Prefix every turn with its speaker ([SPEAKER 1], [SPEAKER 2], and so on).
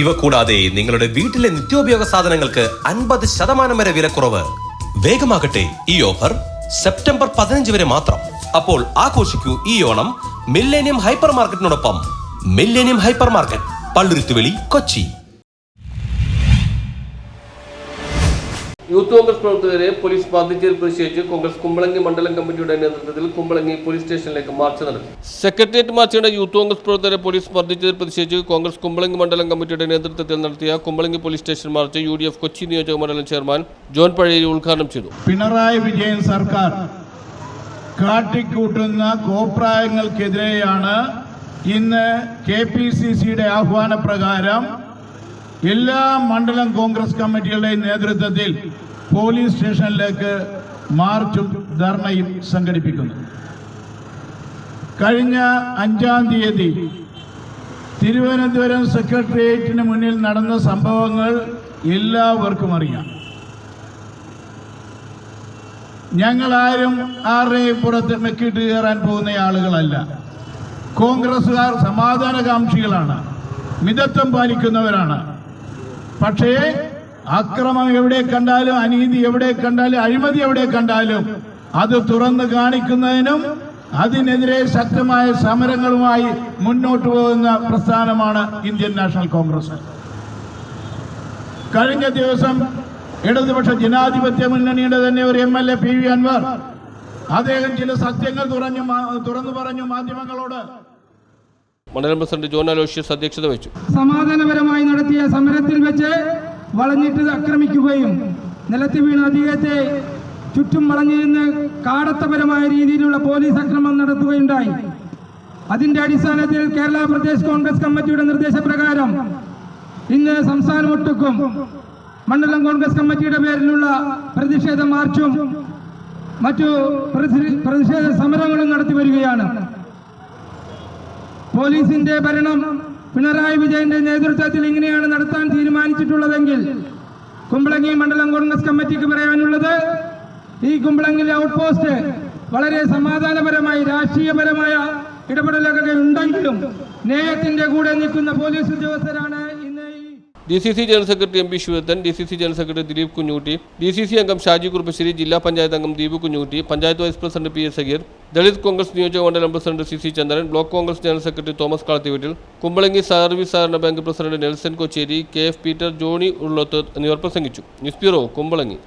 [SPEAKER 1] ഇവ കൂടാതെ നിങ്ങളുടെ വീട്ടിലെ നിത്യോപയോഗ സാധനങ്ങൾക്ക് അൻപത് ശതമാനം വരെ വിലക്കുറവ്. വേഗമാകട്ടെ ഈ ഓഫർ സെപ്റ്റംബർ പതിനഞ്ച് വരെ മാത്രം. അപ്പോൾ ആഘോഷിക്കൂ ഈ Onam millennium hyper മാർക്കറ്റിനോടൊപ്പം millennium hyper market Palluruthuveli Kochi.
[SPEAKER 2] Youth Congress പ്രവർത്തകരെ പോലീസ് ബാധിച്ചതിൽ പ്രതിഷേധിച്ച് കോൺഗ്രസ് കുമ്പളങ്ങി മണ്ഡലം കമ്മിറ്റിയുടെ നേതൃത്വത്തിൽ കുമ്പളങ്ങി പോലീസ് സ്റ്റേഷനിലേക്ക് മാർച്ച് നടത്തി. സെക്രട്ടേറിയറ്റ് മാർച്ചിനിടെ യൂത്ത് കോൺഗ്രസ് പ്രവർത്തകരെ പോലീസ് മർദ്ദിച്ചതിൽ പ്രതിഷേധിച്ച് കോൺഗ്രസ് കുമ്പളങ്ങി മണ്ഡലം കമ്മിറ്റിയുടെ നേതൃത്വത്തിൽ നടത്തിയ Kumbalangi police station march U D F Kochi നിയോജക മണ്ഡലം ചെയർമാൻ ജോൺ പഴയരി ഉദ്ഘാടനം ചെയ്തു.
[SPEAKER 3] പിണറായി വിജയൻ സർക്കാർ കാട്ടിക്കൂട്ടുന്ന കോപ്രായങ്ങൾക്കെതിരെയാണ് ഇന്ന് കെ പി സി സിയുടെ ആഹ്വാനപ്രകാരം എല്ലാ മണ്ഡലം കോൺഗ്രസ് കമ്മിറ്റികളുടെയും നേതൃത്വത്തിൽ പോലീസ് സ്റ്റേഷനിലേക്ക് മാർച്ചും ധർണയും സംഘടിപ്പിക്കുന്നു. കഴിഞ്ഞ അഞ്ചാം തീയതി തിരുവനന്തപുരം സെക്രട്ടേറിയറ്റിന് മുന്നിൽ നടന്ന സംഭവങ്ങൾ എല്ലാവർക്കും അറിയാം. ഞങ്ങളാരും ആരുടെയും പുറത്ത് മെക്കിട്ട് കയറാൻ പോകുന്ന ആളുകളല്ല. കോൺഗ്രസ്സുകാർ സമാധാനകാംക്ഷികളാണ്. മിതത്വം പാലിക്കുന്നവരാണ്. പക്ഷേ അക്രമം എവിടെ കണ്ടാലും അനീതി എവിടെ കണ്ടാലും അഴിമതി എവിടെ കണ്ടാലും അത് തുറന്നു കാണിക്കുന്നതിനും അതിനെതിരെ ശക്തമായ സമരങ്ങളുമായി മുന്നോട്ട് പോകുന്ന പ്രസ്ഥാനമാണ് ഇന്ത്യൻ നാഷണൽ കോൺഗ്രസ്. കഴിഞ്ഞ ദിവസം ഇടതുപക്ഷ ജനാധിപത്യ മുന്നണിയുടെ തന്നെ ഒരു M L A P V Anvar അദ്ദേഹം ചില സത്യങ്ങൾ തുറഞ്ഞു തുറന്നു പറഞ്ഞു മാധ്യമങ്ങളോട്.
[SPEAKER 2] മണ്ഡലം പ്രസിഡന്റ് ജോൺ അലോഷ്യസ് അധ്യക്ഷത വഹിച്ചു.
[SPEAKER 4] സമാധാനപരമായി നടത്തിയ സമരത്തിൽ വെച്ച് വളഞ്ഞിട്ട് ആക്രമിക്കുകയും നിലത്ത് വീണ അദ്ദേഹത്തെ ചുറ്റും വളഞ്ഞു നിന്ന് കാടത്തപരമായ രീതിയിലുള്ള പോലീസ് ആക്രമണം നടത്തുകയുണ്ടായി. അതിന്റെ അടിസ്ഥാനത്തിൽ കേരള പ്രദേശ് കോൺഗ്രസ് കമ്മിറ്റിയുടെ നിർദ്ദേശപ്രകാരം ഇന്ന് സംസ്ഥാനമൊട്ടുക്കും മണ്ഡലം കോൺഗ്രസ് കമ്മിറ്റിയുടെ പേരിലുള്ള പ്രതിഷേധ മാർച്ചും മറ്റു പ്രതിഷേധ സമരങ്ങളും നടത്തി വരികയാണ്. പോലീസിന്റെ ഭരണം പിണറായി വിജയന്റെ നേതൃത്വത്തിൽ ഇങ്ങനെയാണ് നടത്താൻ തീരുമാനിച്ചിട്ടുള്ളതെങ്കിൽ കുമ്പളങ്ങി മണ്ഡലം കോൺഗ്രസ് കമ്മിറ്റിക്ക് പറയാനുള്ളത് ഈ കുമ്പളങ്ങിലെ ഔട്ട് പോസ്റ്റ് വളരെ സമാധാനപരമായി രാഷ്ട്രീയപരമായ ഇടപെടലൊക്കെ ഉണ്ടെങ്കിലും നേയത്തിന്റെ കൂടെ നിൽക്കുന്ന പോലീസ് ഉദ്യോഗസ്ഥരാണ്
[SPEAKER 2] D C C general secretary M P Sivadathan D C C general secretary Dileep Kunjootty D C C അംഗം ഷാജി കുറുപ്പശ്ശേരി ജില്ലാ പഞ്ചായത്ത് അംഗം Deepu Kunjootty panchayat vice president P S Sageer Dalit Congress നിയോജക മണ്ഡലം president C C Chandran block Congress general secretary Thomas Kalathiveettil Kumbalangi service സഹകരണ bank president Nelson Kochery K F Peter Johny Ullath എന്നിവർ പ്രസംഗിച്ചു. News bureau Kumbalangi